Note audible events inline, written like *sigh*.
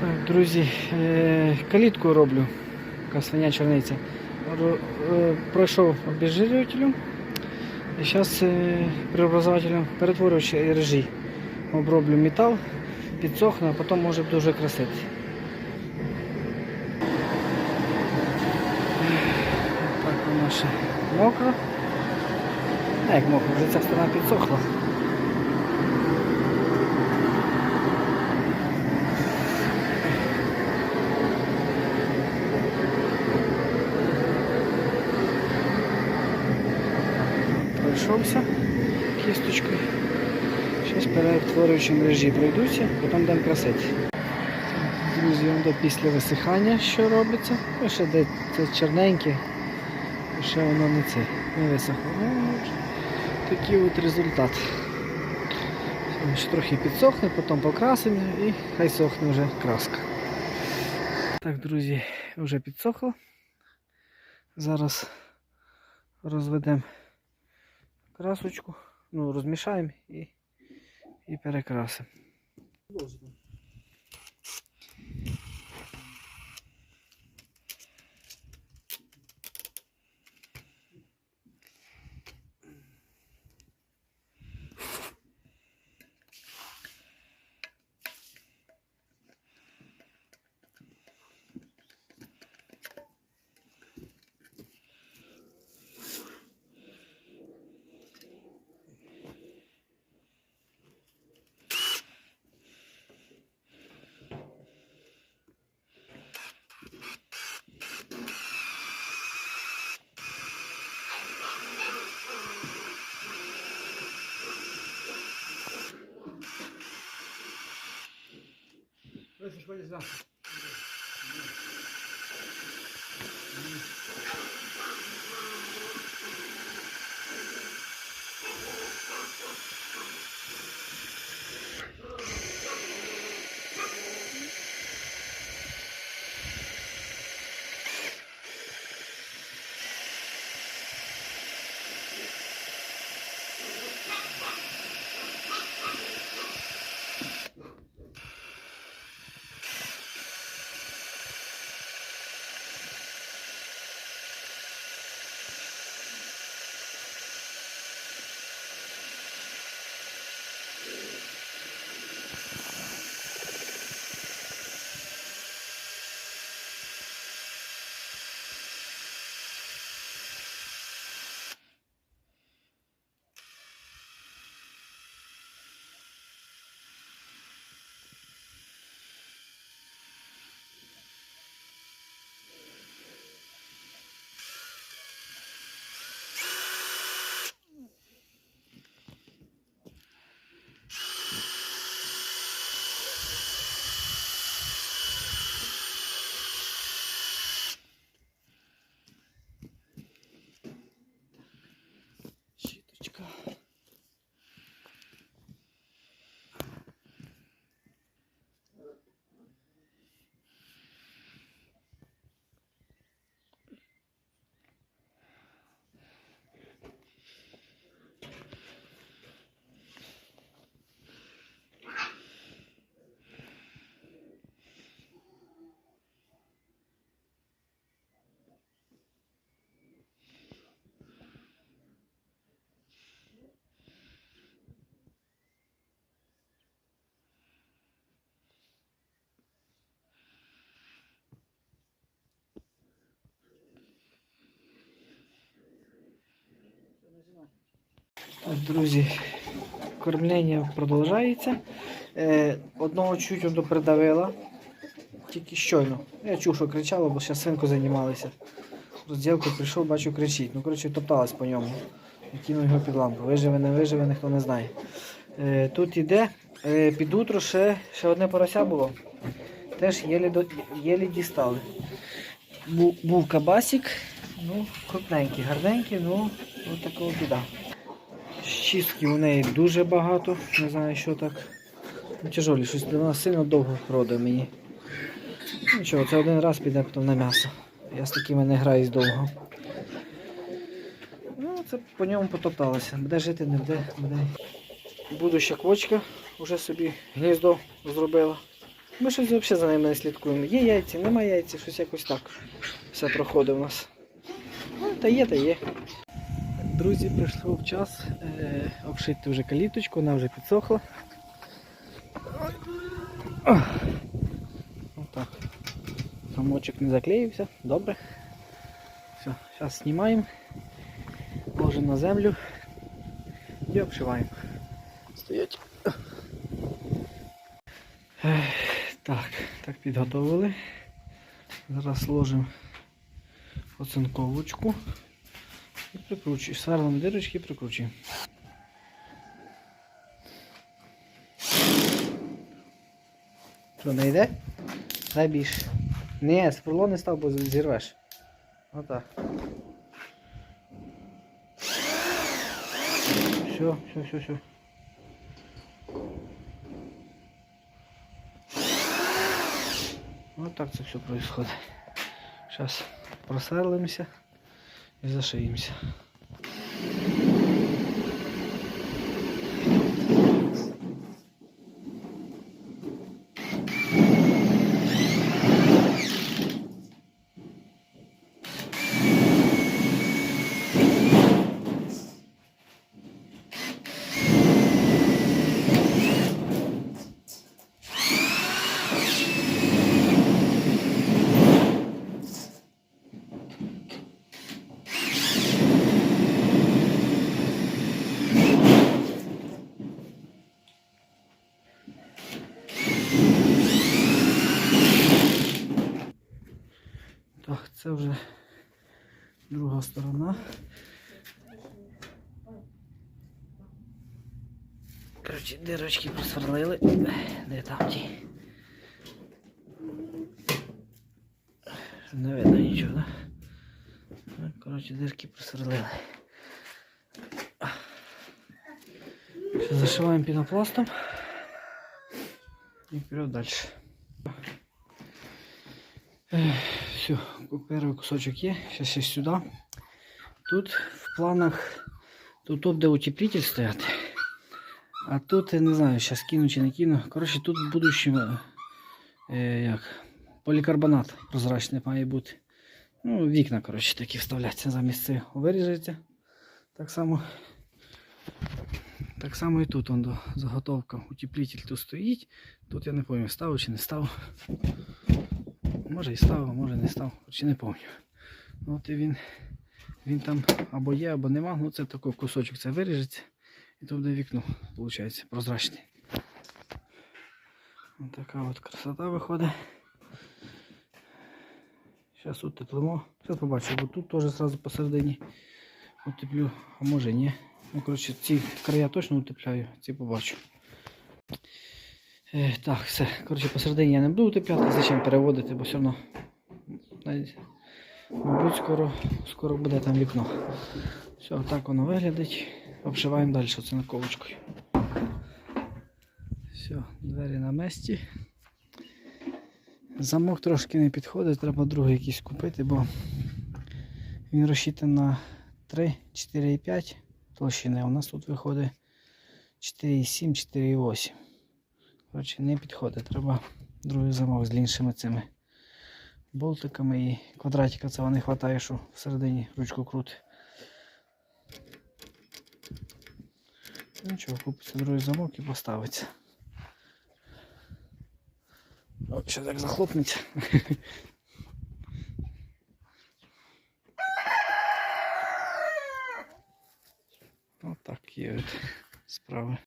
Так, друзі, е, калітку роблю, свиня черниця. Е, Пройшов обезжирювателем. І зараз преобразователем перетворюючи режі. Оброблю метал, підсохне, а потім може дуже красити. Так воно ще мокро. А як мокро, вже ця сторона підсохла. Пройшовся кісточкою. Зараз перетворюючи мережі пройдуться, потім дам красити. Друзі, он до після висихання що робиться. Ще де це чорненьке, ще воно не це, не висохло. Ну, такий от результат. Ще трохи підсохне, потім покрасимо і хай сохне вже краска. Так, друзі, вже підсохло. Зараз розведемо красочку, ну, розмішаємо і, і перекрасимо. ouais, c'est ça. Друзі, кормлення продовжується. Е, одного чуть воно придавило. Тільки щойно. Я чув, що кричало, бо зараз свинку займалися. Розділку прийшов, бачу, кричить. Ну, коротше, топталась по ньому. І кинув його під лампу. Виживе, не виживе, ніхто не знає. Е, тут іде, е, під утро ще, ще одне порося було. Теж єлі, до, єлі дістали. Був, був кабасик, ну, крупненький, гарненький, ну, от такого біда. Чистки у неї дуже багато, не знаю, що так. Ну, тяжолі, щось вона сильно довго родить мені. Ну, це один раз піде потім на м'ясо. Я з такими не граюсь довго. Ну, це по ньому потопталося. Буде жити, не буде, буде. Будуща квочка вже собі гніздо зробила. Ми щось взагалі за ними не слідкуємо. Є яйці, нема яйця, щось якось так. Все проходить у нас. Ну, та є, та є. Друзі, прийшов час е, обшити вже каліточку, вона вже підсохла. Ох. Отак. Замочок не заклеївся, добре. Все, зараз знімаємо, ложимо на землю і обшиваємо. Стоять. Так, так підготовили. Зараз ложимо оцинковочку і прикручуємо. Сверлимо дирочки і прикручуємо. Що, не йде? Дай більше. Ні, сверло не став, бо зірвеш. Отак. Все, все, все, все. Вот так це все происходит. Сейчас просверлимося і зашиємося. Так, це вже друга сторона. Коротше, дирочки просверлили. Де там ті? Не видно нічого, да? Ну, Коротше, дирки просверлили. Все, зашиваємо пінопластом і вперед далі. Все, перший кусочок є. Сейчас ще сюди. Тут в планах тут топ, де утеплитель стояти. А тут я не знаю, зараз кину чи не кину. Коротше, тут в будущому е, як, полікарбонат прозрачний має бути. Ну, вікна, коротше, такі вставляться замість цього. Виріжеться. Так само. Так само і тут он, до, заготовка. Утеплитель тут стоїть. Тут я не пам'ятаю, ставив чи не ставив. Може і ставив, може не став, чи не пам'ятаю. Ну, От і він, він там або є, або нема. Ну це такий кусочок це виріжеться. І тут буде вікно, виходить, прозрачне. Ось така от красота виходить. Зараз утеплимо. Зараз побачу, бо тут теж одразу посередині утеплю, а може ні. Ну, коротше, ці края точно утепляю, ці побачу. Е, так, все. Коротше, посередині я не буду утепляти, зачем переводити, бо все одно. Мабуть, скоро, скоро буде там вікно. Все, так воно виглядить. Обшиваємо далі оцинковочкою. Все, двері на місці. Замок трошки не підходить, треба другий якийсь купити, бо він розчитаний на 3, 4,5 толщини. У нас тут виходить 4,7, 4,8. Коротше, не підходить. Треба другий замок з іншими цими болтиками і квадратика цього не вистачає, що всередині ручку крути. Нічого, купиться другий замок і поставиться. О, ще так захлопнеться. *laughs* Отак є справи.